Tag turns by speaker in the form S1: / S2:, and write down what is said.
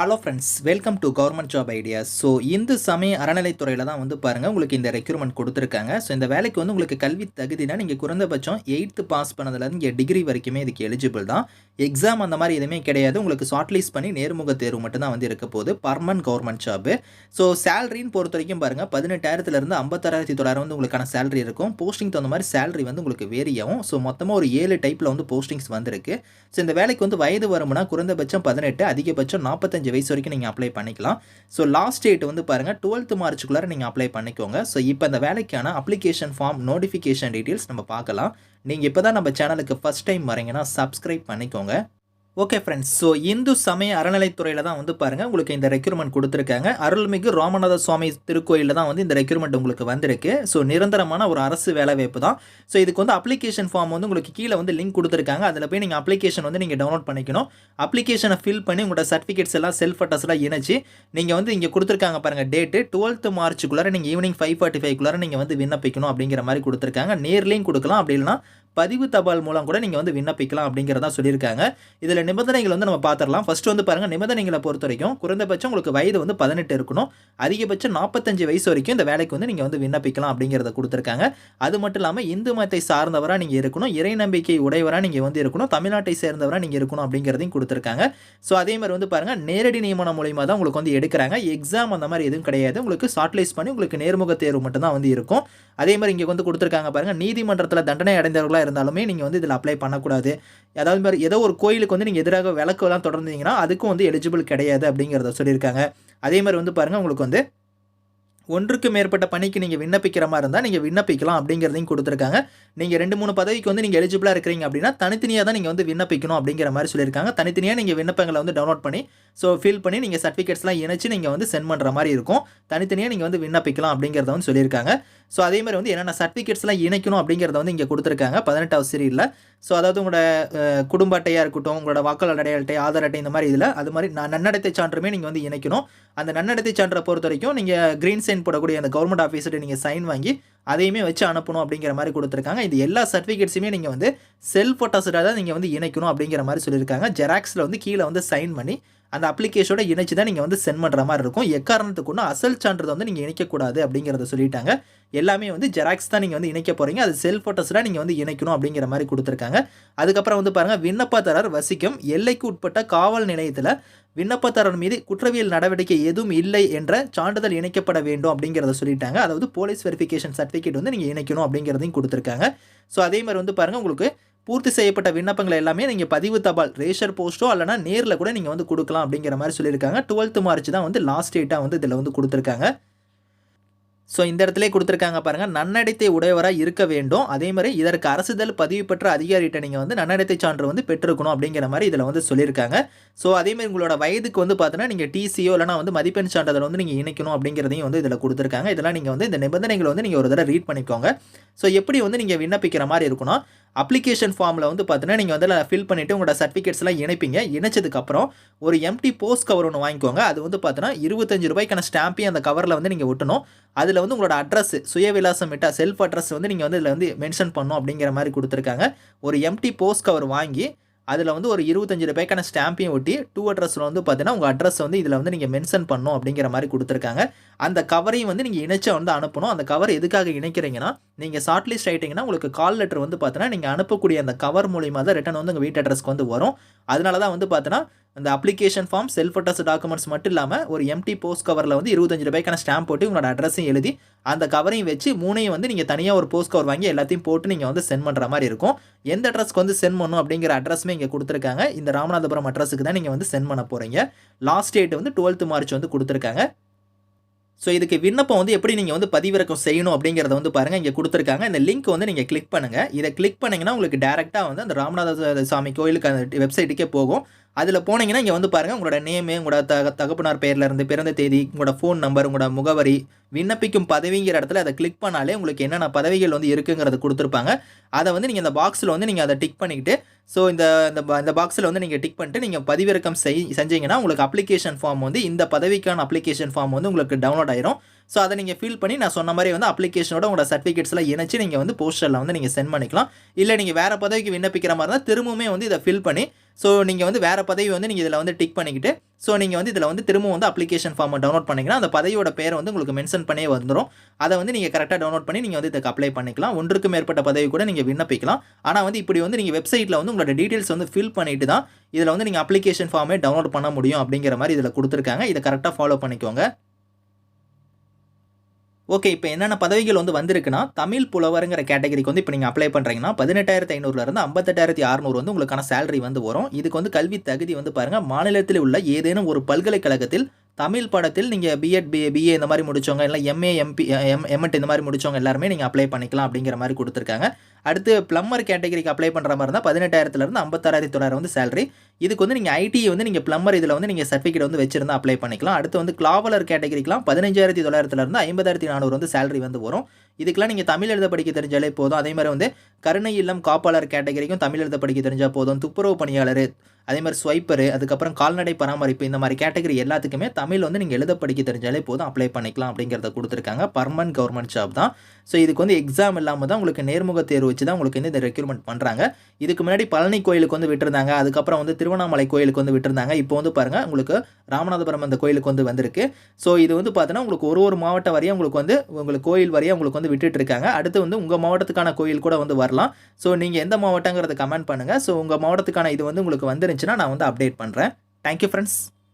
S1: Hello friends welcome to government job ideas so Hindu சமய அறநிலைத்துறையில் தான் வந்து பாருங்கள் உங்களுக்கு இந்த ரெக்யூர்மெண்ட் கொடுத்துருக்காங்க. ஸோ இந்த வேலைக்கு வந்து உங்களுக்கு கல்வி தகுதினா நீங்கள் குறைந்தபட்சம் எயித்து பாஸ் பண்ணதுலேருந்து இங்கே டிகிரி வரைக்குமே இதுக்கு எலிஜிபிள் தான். எக்ஸாம் அந்த மாதிரி எதுவுமே கிடையாது. உங்களுக்கு ஷார்ட் லிஸ்ட் பண்ணி நேர்முக தேர்வு மட்டும்தான் வந்து இருக்க போகுது. பர்மனன்ட் கவர்மெண்ட் ஜாப்பு ஸோ சேலரின்னு பொறுத்த வரைக்கும் பாருங்கள் பதினெட்டாயிரத்துலேருந்து ஐம்பத்தாறாயிரத்தி தொள்ளாயிரம் வந்து உங்களுக்கான சேலரி இருக்கும். போஸ்டிங் தகுந்த மாதிரி சேலரி வந்து உங்களுக்கு வேரி ஆகும். ஸோ மொத்தமாக ஒரு ஏழு டைப்பில் வந்து போஸ்டிங்ஸ் வந்திருக்கு. ஸோ இந்த வேலைக்கு வந்து வயது வரும்னா குறைந்தபட்சம் பதினெட்டு அதிகபட்சம் நாற்பத்தஞ்சு வயசு வரைக்கும் நீங்கள் அப்ளை பண்ணிக்கலாம். ஸோ லாஸ்ட் டேட் வந்து பாருங்கள் டுவெல்த் மார்ச்சுக்குள்ளார நீங்கள் அப்ளை பண்ணிக்கோங்க. ஸோ இப்போ இந்த வேலைக்கான அப்ளிகேஷன் ஃபார்ம் நோட்டிஃபிகேஷன் டீட்டெயில்ஸ் நம்ம பார்க்கலாம். நீங்கள் இப்போ தான் நம்ம சேனலுக்கு ஃபஸ்ட் டைம் வரீங்கன்னா சப்ஸ்கிரைப் பண்ணிக்கோங்க. ஓகே ஃப்ரெண்ட்ஸ் ஸோ இந்து சமய அறநிலைத்துறையில் தான் வந்து பாருங்கள் உங்களுக்கு இந்த ரெக்யூர்மெண்ட் கொடுத்துருக்காங்க. அருள்மிகு ராமநாத சுவாமி திருக்கோயிலில் தான் வந்து இந்த ரெக்யூர்மெண்ட் உங்களுக்கு வந்திருக்கு. ஸோ நிரந்தரமான ஒரு அரசு வேலைவாய்ப்பு தான். ஸோ இதுக்கு வந்து அப்ளிகேஷன் ஃபார்ம் வந்து உங்களுக்கு கீழே வந்து லிங்க் கொடுத்துருக்காங்க. அதில் போய் நீங்கள் அப்ளிகேஷன் வந்து நீங்கள் டவுன்லோட் பண்ணிக்கணும். அப்ளிகேஷனை ஃபில் பண்ணி உங்களோட சர்டிஃபிகேட்ஸ் எல்லாம் செல்ஃப் அட்டஸ்லாம் இணைச்சி நீங்கள் வந்து இங்கே கொடுத்துருக்காங்க பாருங்கள் டேட்டு டுவெல்த் மார்ச்சுக்குள்ளார நீங்கள் ஈவினிங் ஃபைவ் ஃபார்ட்டி ஃபைவ்க்குள்ளார நீங்கள் வந்து விண்ணப்பிக்கணும் அப்படிங்கிற மாதிரி கொடுத்துருக்காங்க. நேர்லேயும் கொடுக்கலாம். அப்படி இல்லைனா பதிவு தபால் மூலம் கூட நீங்கள் வந்து விண்ணப்பிக்கலாம் அப்படிங்கிறதா சொல்லியிருக்காங்க. இதில் நிபந்தனைகள் வந்து நம்ம பார்த்துடலாம். ஃபர்ஸ்ட் வந்து பாருங்கள் நிபந்தனைகளை பொறுத்த வரைக்கும் குறைந்தபட்சம் உங்களுக்கு வயது வந்து பதினெட்டு இருக்கணும். அதிகபட்சம் நாற்பத்தஞ்சு வயசு வரைக்கும் இந்த வேலைக்கு வந்து நீங்கள் வந்து விண்ணப்பிக்கலாம் அப்படிங்கிறத கொடுத்துருக்காங்க. அது மட்டும் இல்லாமல் இந்து மதத்தை சார்ந்தவராக நீங்கள் இருக்கணும். இறை நம்பிக்கை உடையவராக நீங்கள் வந்து இருக்கணும். தமிழ்நாட்டை சேர்ந்தவராக நீங்கள் இருக்கணும் அப்படிங்கிறதையும் கொடுத்துருக்காங்க. ஸோ அதே மாதிரி வந்து பாருங்கள் நேரடி நியமனம் மூலியமாக தான் உங்களுக்கு வந்து எடுக்கிறாங்க. எக்ஸாம் அந்த மாதிரி எதுவும் கிடையாது. உங்களுக்கு ஷார்ட்லைஸ் பண்ணி உங்களுக்கு நேர்முக தேர்வு மட்டும்தான் வந்து இருக்கும். அதே மாதிரி இங்கே வந்து கொடுத்துருக்காங்க பாருங்கள் நீதிமன்றத்தில் தண்டனை அடைந்தவர்களாக இருந்தாலுமே நீங்கள் வந்து இதில் அப்ளை பண்ணக்கூடாது. அதாவது மாதிரி ஏதோ ஒரு கோயிலுக்கு வந்து நீங்கள் எதிராக விளக்கெல்லாம் தொடர்ந்தீங்கன்னா அதுக்கும் வந்து எலிஜிபிள் கிடையாது அப்படிங்கிறத சொல்லியிருக்காங்க. அதே மாதிரி வந்து பாருங்கள் உங்களுக்கு வந்து ஒன்றுக்கு மேற்பட்ட பணிக்கு நீங்கள் விண்ணப்பிக்கிற மாதிரி இருந்தால் நீங்கள் விண்ணப்பிக்கலாம் அப்படிங்கிறதையும் கொடுத்துருக்காங்க. நீங்கள் ரெண்டு மூணு பதவிக்கு வந்து நீங்கள் எலிஜிபிளாக இருக்கிறீங்க அப்படின்னா தனித்தனியாக தான் நீங்கள் வந்து விண்ணப்பிக்கணும் அப்படிங்கிற மாதிரி சொல்லியிருக்காங்க. தனித்தனியாக நீங்கள் விண்ணப்பங்களை வந்து டவுன்லோட் பண்ணி ஸோ ஃபில் பண்ணி நீங்கள் சர்டிஃபிகேட்ஸ்லாம் இணைச்சு நீங்கள் வந்து சென்ட் பண்ணுற மாதிரி இருக்கும். தனித்தனியாக நீங்கள் வந்து விண்ணப்பிக்கலாம் அப்படிங்கிறத வந்து சொல்லியிருக்காங்க. ஸோ அதே மாதிரி வந்து என்னென்ன சர்டிஃபிகேட்ஸ்லாம் இணைக்கணும் அப்படிங்கிறத வந்து இங்கே கொடுத்துருக்காங்க. பதினெட்டாவது சீரியலில் ஸோ அதாவது உங்களோட குடும்ப அட்டையாக இருக்கட்டும் உங்களோட வாக்காளர் அடையாள அட்டை ஆதார் அட்டை இந்த மாதிரி இதில் அது மாதிரி நான் நன்னடத்தை சான்றுமே நீங்கள் வந்து இணைக்கணும். அந்த நன்னடத்தை சான்றை பொறுத்த வரைக்கும் நீங்கள் க்ரீன் சைன் போடக்கூடிய அந்த கவர்மெண்ட் ஆஃபீஸர்கிட்ட நீங்கள் சைன் வாங்கி அதையுமே வச்சு அனுப்பணும் அப்படிங்கிற மாதிரி கொடுத்துருக்காங்க. இது எல்லா சர்டிஃபிகேட்ஸுமே நீங்கள் வந்து செல் ஃபோட்டோஸ்டாக தான் நீங்கள் வந்து இணைக்கணும் அப்படிங்கிற மாதிரி சொல்லியிருக்காங்க. ஜெராக்ஸில் வந்து கீழே வந்து சைன் பண்ணி அந்த அப்ளிகேஷனோட இணைச்சு தான் நீங்கள் வந்து சென்ட் பண்ணுற மாதிரி இருக்கும். எக்காரணத்துக்கு ஒன்றும் அசல் சான்றிதழ் வந்து நீங்கள் இணைக்கக்கூடாது அப்படிங்கிறத சொல்லிட்டாங்க. எல்லாமே வந்து ஜெராக்ஸ் தான் நீங்கள் வந்து இணைக்க போகிறீங்க அது செல் ஃபோட்டோஸ்லாம் நீங்கள் வந்து இணைக்கணும் அப்படிங்கிற மாதிரி கொடுத்துருக்காங்க. அதுக்கப்புறம் வந்து பாருங்கள் விண்ணப்பதாரர் வசிக்கும் எல்லைக்கு உட்பட்ட காவல் நிலையத்தில் விண்ணப்பதாரர் மீது குற்றவியல் நடவடிக்கை எதுவும் இல்லை என்ற சான்றிதழ் இணைக்கப்பட வேண்டும் அப்படிங்கிறத சொல்லிட்டாங்க. அதாவது போலீஸ் வெரிஃபிகேஷன் சர்டிஃபிகேட் வந்து நீங்கள் இணைக்கணும் அப்படிங்கிறதையும் கொடுத்துருக்காங்க. ஸோ அதே மாதிரி வந்து பாருங்கள் உங்களுக்கு பூர்த்தி செய்யப்பட்ட விண்ணப்பங்கள் எல்லாமே நீங்கள் பதிவு தபால் ரேஷர் போஸ்ட்டோ இல்லைனா நேரில் கூட நீங்கள் வந்து கொடுக்கலாம் அப்படிங்கிற மாதிரி சொல்லியிருக்காங்க. டுவெல்த் மார்ச் தான் வந்து லாஸ்ட் டேட்டாக வந்து இதில் வந்து கொடுத்துருக்காங்க. ஸோ இந்த இடத்துல கொடுத்துருக்காங்க பாருங்கள் நன்னடத்தை உடையவராக இருக்க வேண்டும். அதே மாதிரி இதற்கு அரசுதல் பதிவு பெற்ற அதிகாரிகிட்ட நீங்கள் வந்து நன்னடத்தை சான்று வந்து பெற்றிருக்கணும் அப்படிங்கிற மாதிரி இதில் வந்து சொல்லியிருக்காங்க. ஸோ அதேமாதிரி உங்களோட வயதுக்கு வந்து பார்த்தீங்கன்னா நீங்கள் டிசியோ இல்லைனா வந்து மதிப்பெண் சான்றிதழ் வந்து நீங்கள் இணைக்கணும் அப்படிங்கிறதையும் வந்து இதில் கொடுத்துருக்காங்க. இதெல்லாம் நீங்கள் வந்து இந்த நிபந்தனைகளை வந்து நீங்கள் ஒரு தடவை ரீட் பண்ணிக்கோங்க. ஸோ எப்படி வந்து நீங்கள் விண்ணப்பிக்கிற மாதிரி இருக்கணும்? அப்ளிகேஷன் ஃபார்மில் வந்து பார்த்தீங்கன்னா நீங்கள் வந்து ஃபில் பண்ணிவிட்டு உங்களோட சர்டிஃபிகேட்ஸ்லாம் இணைப்பீங்க. இணைச்சதுக்கப்புறம் ஒரு எம்டி போஸ்ட் கவர் ஒன்று வாங்கிக்கோங்க. அது வந்து பார்த்தீங்கன்னா இருபத்தஞ்சு ரூபாய்க்கான ஸ்டாம்பையும் அந்த கவரில் வந்து நீங்கள் ஒட்டணும். அதில் வந்து உங்களோட அட்ரஸ் சுயவிலாசம் விட்டா செல்ஃப் அட்ரஸ் வந்து நீங்கள் வந்து இதில் வந்து மென்ஷன் பண்ணணும் அப்படிங்கிற மாதிரி கொடுத்துருக்காங்க. ஒரு எம்டி போஸ்ட் கவர் வாங்கி அதில் வந்து ஒரு இருபத்தஞ்சு ரூபாய்க்கான ஸ்டாம்பையும் ஒட்டி டூ அட்ரஸில் வந்து பார்த்தீங்கன்னா உங்கள் அட்ரஸ் வந்து இதில் வந்து நீங்கள் மென்ஷன் பண்ணணும் அப்படிங்கிற மாதிரி கொடுத்துருக்காங்க. அந்த கவரையும் வந்து நீங்கள் இணைச்சா வந்து அனுப்பணும். அந்த கவர் எதுக்காக இணைக்கிறீங்கன்னா நீங்கள் ஷார்ட் லிஸ்ட் ஆகிட்டிங்கன்னா உங்களுக்கு கால் லெட்டர் வந்து பார்த்தீங்கன்னா நீங்கள் அனுப்பக்கூடிய அந்த கவர் மூலியமாக தான் ரிட்டன் வந்து உங்கள் வீட்டு அட்ரஸ்க்கு வந்து வரும். அதனால தான் வந்து பார்த்தீங்கன்னா அந்த application form self address documents மட்டும் இல்லாமல் ஒரு எம்டி போஸ்ட் கவரில் வந்து இருபத்தஞ்சு ரூபாய்க்கான ஸ்டாம்ப் போட்டு உங்களோட அட்ரஸையும் எழுதி அந்த கவரையும் வச்சு மூணையும் வந்து நீங்கள் தனியாக ஒரு போஸ்ட் கவர் வாங்கி எல்லாத்தையும் போட்டு நீங்கள் வந்து சென்ட் பண்ணுற மாதிரி இருக்கும். எந்த அட்ரஸ்க்கு வந்து சென்ட் பண்ணணும் அப்படிங்கிற அட்ரஸுமே இங்கே கொடுத்துருக்காங்க. இந்த ராமநாதபுரம் அட்ரஸுக்கு தான் நீங்கள் வந்து சென்ட் பண்ண போகிறீங்க லாஸ்ட் டேட் வந்து டுவெல்த் மார்ச் வந்து கொடுத்துருக்காங்க. ஸோ இதுக்கு விண்ணப்பம் வந்து எப்படி நீங்கள் வந்து பதிவிறக்கம் செய்யணும் அப்படிங்கிறத வந்து பாருங்கள் இங்கே கொடுத்துருக்காங்க. இந்த லிங்க் வந்து நீங்கள் கிளிக் பண்ணுங்கள் இதை கிளிக் பண்ணிங்கன்னா உங்களுக்கு டேரெக்டாக வந்து அந்த ராமநாத சாமி கோயிலுக்கு அந்த வெப்சைட்டுக்கே போகும். அதில் போனீங்கன்னா இங்கே வந்து பாருங்கள் உங்களோட நேமு உங்களோட தக தகப்பனார் பேர்லேருந்து பிறந்த தேதி உங்களோட ஃபோன் நம்பர் உங்களோட முகவரி விண்ணப்பிக்கும் பதவிங்கிற இடத்துல அதை கிளிக் பண்ணாலே உங்களுக்கு என்னென்ன பதவிகள் வந்து இருக்குங்கிறத கொடுத்துருப்பாங்க. அதை வந்து நீங்கள் இந்த பாக்ஸில் வந்து நீங்கள் அதை டிக் பண்ணிக்கிட்டு ஸோ இந்த இந்த இந்த பாக்ஸில் வந்து நீங்கள் டிக் பண்ணிட்டு நீங்கள் பதிவிறக்கம் செய் செஞ்சீங்கன்னா உங்களுக்கு அப்ளிகேஷன் ஃபார்ம் வந்து இந்த பதவிக்கான அப்ளிகேஷன் ஃபார்ம் வந்து உங்களுக்கு டவுன்லோட் ஆயிரும். ஸோ அதை நீங்கள் ஃபில் பண்ணி நான் சொன்ன மாதிரி வந்து அப்ளிகேஷனோட உங்களோட சர்டிஃபிகேட்ஸ்லாம் இணைச்சு நீங்கள் வந்து போஸ்டரில் வந்து நீங்கள் சென்ட் பண்ணிக்கலாம். இல்லை நீங்கள் வேறு பதவிக்கு விண்ணப்பிக்கிற மாதிரி இருந்தால் திரும்பவுமே வந்து இதை ஃபில் பண்ணி ஸோ நீங்கள் வந்து வேறு பதவி வந்து நீங்கள் இதில் வந்து டிக் பண்ணிக்கிட்டு ஸோ நீங்கள் வந்து இதில் வந்து திரும்ப வந்து அப்ளிகேஷன் ஃபார்மை டவுன்லோட் பண்ணிங்கன்னா அந்த பதவியோட பேரை வந்து உங்களுக்கு மென்ஷன் பண்ணியே வந்துடும் அதை வந்து நீங்கள் கரெக்டாக டவுன்லோட் பண்ணி நீங்கள் வந்து இதுக்கு அப்ளை பண்ணிக்கலாம். ஒன்றுக்கு மேற்பட்ட பதவி கூட நீங்கள் விண்ணப்பிக்கலாம். ஆனால் வந்து இப்படி வந்து நீங்கள் வெப்சைட்டில் வந்து உங்களோட டீட்டெயில்ஸ் வந்து ஃபில் பண்ணிட்டு தான் இதில் வந்து நீங்கள் அப்ளிகேஷன் ஃபார்மே டவுன்லோட் பண்ண முடியும் அப்படிங்கிற மாதிரி இதில் கொடுத்துருக்காங்க. இதை கரெக்டாக ஃபாலோ பண்ணிக்கோங்க. ஓகே இப்போ என்னென்ன பதவிகள் வந்து வந்திருக்குன்னா தமிழ் புலவருங்கிற கேட்டகரிக்கு வந்து இப்போ நீங்கள் அப்ளை பண்ணுறீங்கன்னா பதினெட்டாயிரத்தி ஐநூறுலேருந்து ஐம்பத்தெட்டாயிரத்தி அறுநூறு வந்து உங்களுக்கான சேலரி வந்து வரும். இதுக்கு வந்து கல்வி தகுதி வந்து பாருங்கள் மாநிலத்தில் உள்ள ஏதேனும் ஒரு பல்கலைக்கழகத்தில் தமிழ் படத்தில் நீங்கள் பிஎட் பி பிஏ இந்த மாதிரி முடித்தவங்க இல்லை எம்ஏ எம்பி எம் எம்எட் இந்த மாதிரி முடிச்சவங்க எல்லாருமே நீங்கள் அப்ளை பண்ணிக்கலாம் அப்படிங்கிற மாதிரி கொடுத்துருக்காங்க. அடுத்து ப்ளம்மர் கேட்டகரிக்கு அப்ளை பண்ணுற மாதிரி இருந்தால் பதினெட்டாயிரத்துலேருந்து ஐம்பத்தாறாயிரத்தி தொள்ளாயிரம் வந்து சேலரி இதுக்கு வந்து நீங்கள் ஐடி வந்து நீங்கள் ப்ளம்மர் இதில் வந்து நீங்கள் சர்டிஃபிகேட் வந்து வச்சிருந்தா அப்ளை பண்ணிக்கலாம். அடுத்து வந்து கிளாவலர் கேட்டகரிக்கெலாம் பதினஞ்சாயிரத்தி தொள்ளாயிரத்துலேருந்து ஐம்பதாயிரத்தி நானூறு வந்து சேலரி வந்து வரும். இதுக்கெல்லாம் நீங்கள் தமிழ் எழுத படிக்க தெரிஞ்சாலே போதும். அதே மாதிரி வந்து கருணை இல்லம் காப்பாளர் கேட்டகரிக்கும் தமிழ் எழுத படிக்க தெரிஞ்சால் போதும். துப்புரவு பணியாளர் அதே மாதிரி ஸ்வைப்பரு அதுக்கப்புறம் கால்நடை பராமரிப்பு இந்த மாதிரி கேட்டகரி எல்லாத்துக்குமே தமிழ் வந்து நீங்கள் எழுத படிக்க தெரிஞ்சாலே போதும். அப்ளை பண்ணிக்கலாம் அப்படிங்கிறத கொடுத்துருக்காங்க. பர்மனன்ட் கவர்மெண்ட் ஜாப் தான். ஸோ இதுக்கு வந்து எக்ஸாம் இல்லாமல் தான் உங்களுக்கு நேர்முக தேர்வு வச்சு தான் உங்களுக்கு வந்து இந்த ரெக்யூர்மெண்ட் பண்ணுறாங்க இதுக்கு முன்னாடி பழனி கோயிலுக்கு வந்து விட்டுருந்தாங்க. அதுக்கப்புறம் வந்து திருவண்ணாமலை கோயிலுக்கு வந்து விட்டுருந்தாங்க. இப்போ வந்து பாருங்கள் உங்களுக்கு ராமநாதபுரம் அந்த கோயிலுக்கு வந்து வந்திருக்கு. ஸோ இது வந்து பார்த்தீங்கன்னா உங்களுக்கு ஒரு ஒரு மாவட்டம் வரையும் உங்களுக்கு வந்து உங்களுக்கு கோயில் வரையும் உங்களுக்கு வந்து விட்டுட்டு இருக்காங்க. அடுத்து வந்து உங்கள் மாவட்டத்துக்கான கோயில் கூட வந்து வரலாம். ஸோ நீங்கள் எந்த மாவட்டங்கிறத கமெண்ட் பண்ணுங்கள் ஸோ உங்கள் மாவட்டத்துக்கான இது வந்து உங்களுக்கு வந்துருந்துச்சுன்னா நான் வந்து அப்டேட் பண்ணுறேன் தேங்க்யூ ஃப்ரெண்ட்ஸ்